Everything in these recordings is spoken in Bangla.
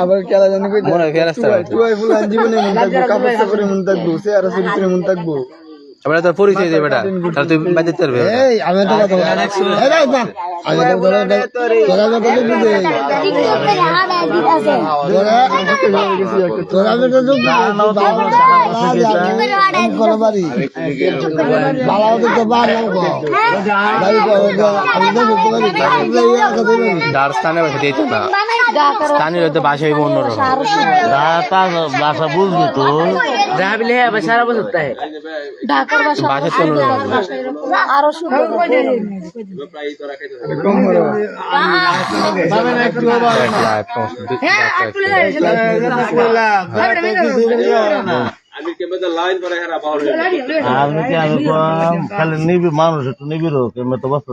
আবার খেলা জানি কই? মনে হয় ফেরাস্তা হয়তো। তুই ফুলান জীবনে মন থাকব কাপড় চাপড়ে মন থাকব সে আর চরিত্রে মন থাকব এবারে তোর পরিচয় দে বেটা তাহলে তুই বাজে পারবে এই আমি তো কথা স্থানে বসে দিত না স্থানীয় বাসা অন্যরকম বাসা বুঝবি তো ঢাকার ভাষা বাসা তো অন্যরকম আরও সুন্দর কম করো লাইভ সমস্যা আমি কি আমি কম? খালি নিবি মানুষ একটু নিবি রো কেমন তো বস্তা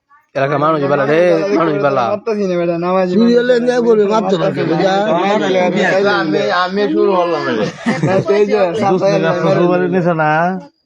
এলাকা মানুষ বালা রে মানুষ আমি শুরু হলাম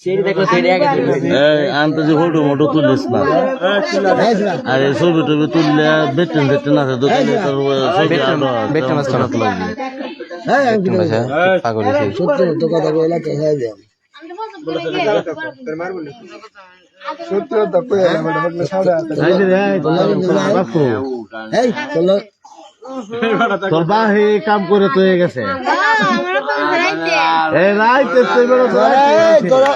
এই যে ফটো মোটো তুলিস না। আর এই ছবি টবি তুললে বেটেন বেটেন আছে দোকানে তোর ছবি আনো বেটেন আছে না। লাগবে। পাগল হয়েছে। তো কথা বলে তো হয়ে যাবে। সত্য তো কই না বেটা বেটা এই তোর বাপু। এই চলো তোর বাহি কাম করে তো হয়ে গেছে। এই রাইতে তুই বড় এই তোরা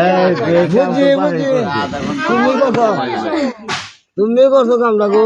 এই যে বুঝি বুঝি তুমি কত তুমি কত কামটা গো